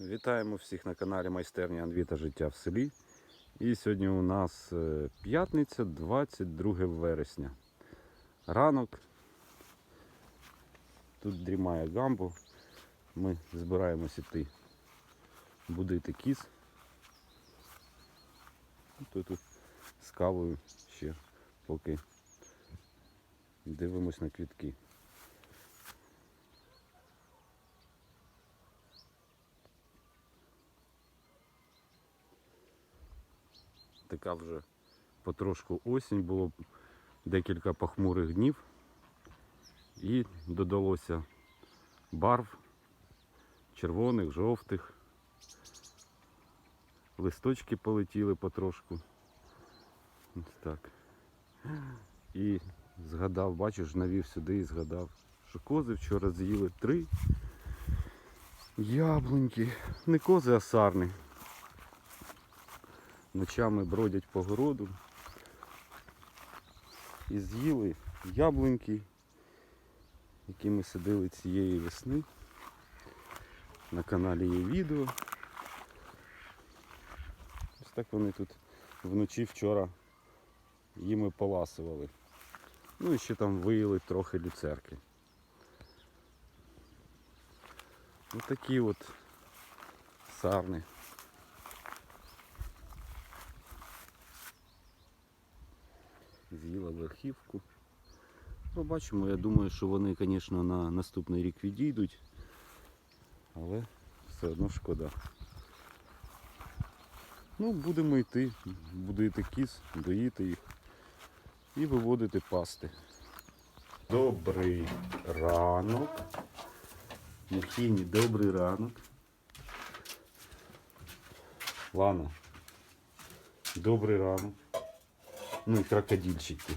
Вітаємо всіх на каналі Майстерня Анвіта Життя в селі. І сьогодні у нас е, п'ятниця, 22 вересня. Ранок. Тут дрімає гамбо. Ми збираємось іти будити кіз. Тут з кавою ще поки дивимось на квітки. Така вже потрошку осінь, було декілька похмурих днів і додалося барв червоних, жовтих. Листочки полетіли потрошку. Ось так. І згадав, бачиш, навів сюди і згадав, що кози вчора з'їли три яблуньки. Не кози, а сарни ночами бродять по городу і з'їли яблуньки, які ми садили цієї весни. На каналі є відео. Ось так вони тут вночі вчора їми поласували. Ну і ще там виїли трохи люцерки. Ось такі от сарни. З'їла верхівку. Побачимо, я думаю, що вони, звісно, на наступний рік відійдуть, але все одно шкода. Ну, будемо йти, буду йти кіз, доїти їх і виводити пасти. Добрий ранок. Мухіні, добрий ранок. Лана. Добрий ранок. Ну и крокодильчики.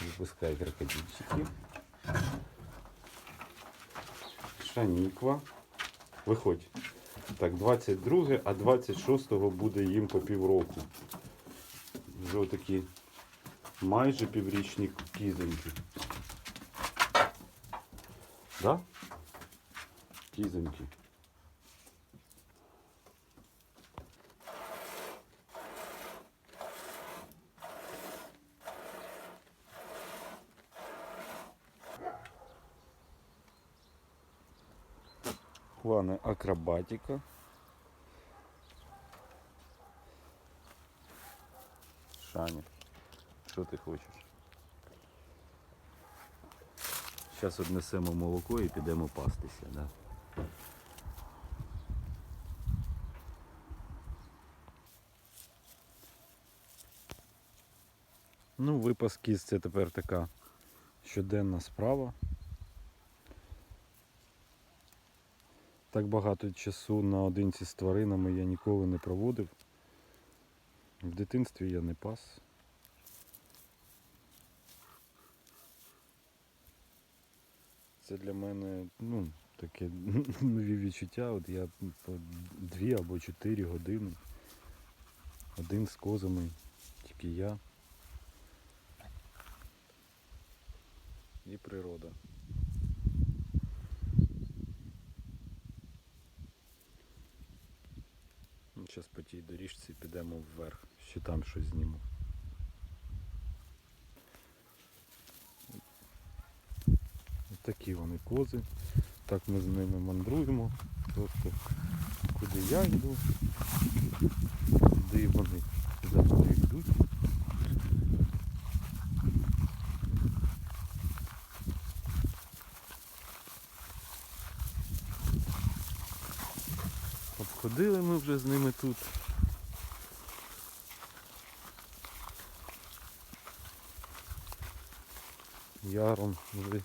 Выпускай крокодильчики. Шаніква. Виходь. Так, 22, а 26-го буде їм по півроку. Вже такі майже піврічні кізоньки. Да? Кізоньки. Ладно, акробатика. Шаня, що ти хочеш? Зараз однесемо молоко і підемо пастися, да? Ну, випас кіз це тепер така щоденна справа. Так багато часу наодинці з тваринами я ніколи не проводив. В дитинстві я не пас. Це для мене ну, таке нові відчуття. От я по дві або чотири години. Один з козами, тільки я. І природа. Зараз по тій доріжці підемо вверх, ще там щось зніму. Ось такі вони кози. Так ми з ними мандруємо. Просто куди я йду, куди вони Обходили ми вже з ними тут. Яром вже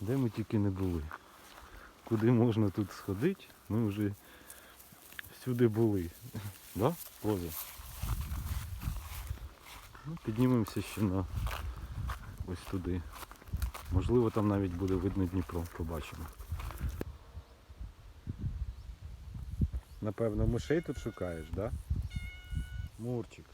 де ми тільки не були. Куди можна тут сходити, ми вже всюди були. Да? Поза. Ну, піднімемося ще на ось туди. Можливо там навіть буде видно Дніпро, побачимо. Напевно, мишей тут шукаєш, да? Мурчик.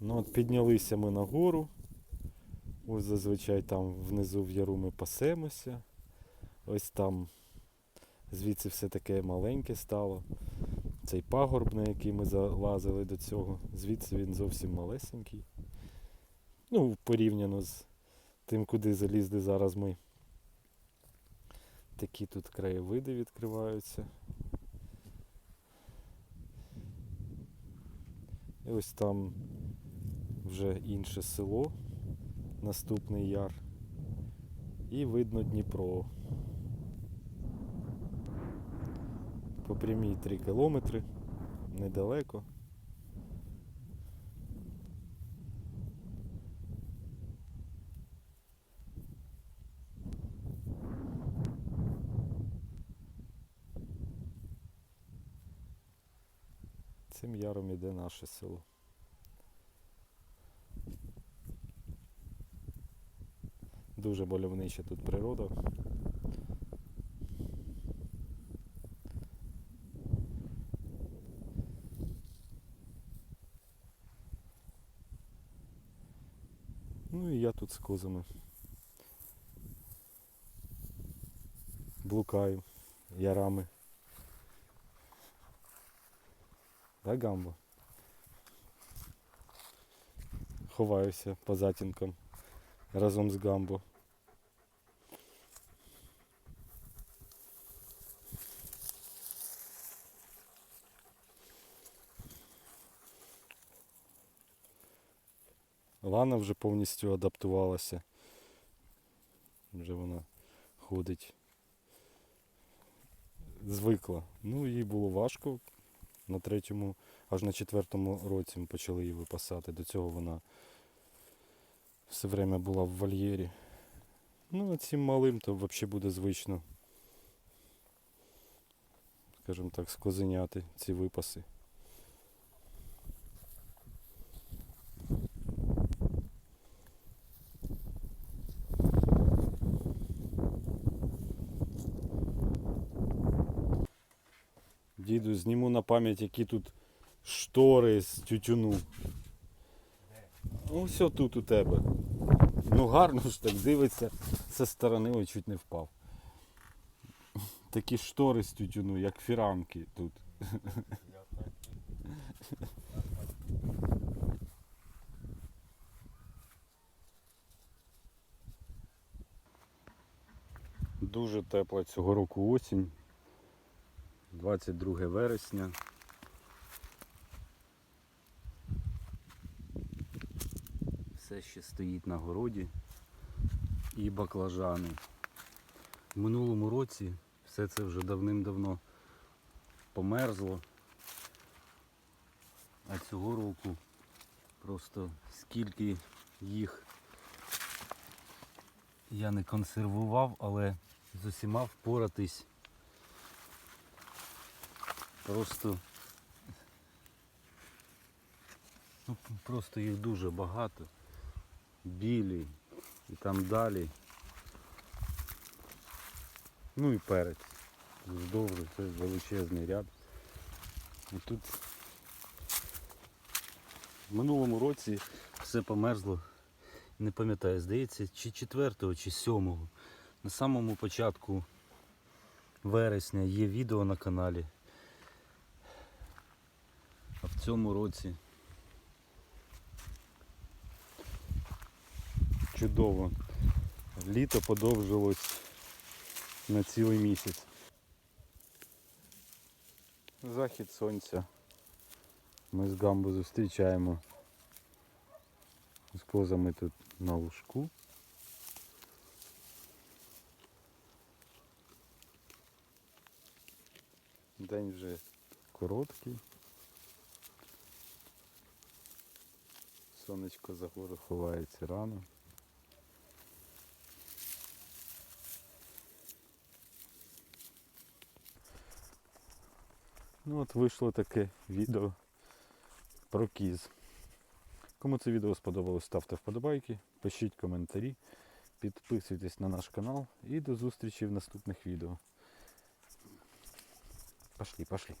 Ну от Піднялися ми на гору. Ось зазвичай там внизу в яру ми пасемося. Ось там звідси все таке маленьке стало. Цей пагорб, на який ми залазили до цього, звідси він зовсім малесенький. Ну, порівняно з тим, куди залізли зараз ми. Такі тут краєвиди відкриваються. І ось там вже інше село, наступний яр. І видно Дніпро. По прямій 3 кілометри, недалеко. Цим яром іде наше село. Дуже мальовнича тут природа. Ну і я тут з козами. Блукаю ярами. Да, гамбо? Ховаюся по затінкам разом з гамбо. Лана вже повністю адаптувалася. Вже вона ходить. Звикла. Ну, їй було важко. На третьому, аж на четвертому році ми почали її випасати. До цього вона все время була в вольєрі. Ну, а цим малим то взагалі буде звично. Скажімо так, скозеняти ці випаси. Діду, зніму на пам'ять, які тут штори з тютюну. Ну, все тут у тебе. Ну гарно ж так дивиться зі сторони, ой, чуть не впав. Такі штори з тютюну, як фіранки тут. Дуже тепла цього року осінь. 22 вересня. Все ще стоїть на городі і баклажани. В минулому році все це вже давним-давно померзло. А цього року просто скільки їх я не консервував, але з усіма впоратись Просто ну, просто їх дуже багато. Білі і там далі. Ну і перець. Вздовж це величезний ряд. І тут в минулому році все померзло. Не пам'ятаю, здається, чи 4 чи 7 На самому початку вересня є відео на каналі. А в цьому році чудово. Літо подовжилось на цілий місяць. Захід сонця. Ми з гамбу зустрічаємо з козами тут на лужку. День вже короткий. Сонечко за гору ховається рано. Ну от вийшло таке відео про кіз. Кому це відео сподобалось, ставте вподобайки, пишіть коментарі, підписуйтесь на наш канал і до зустрічі в наступних відео. Пошли, пошли.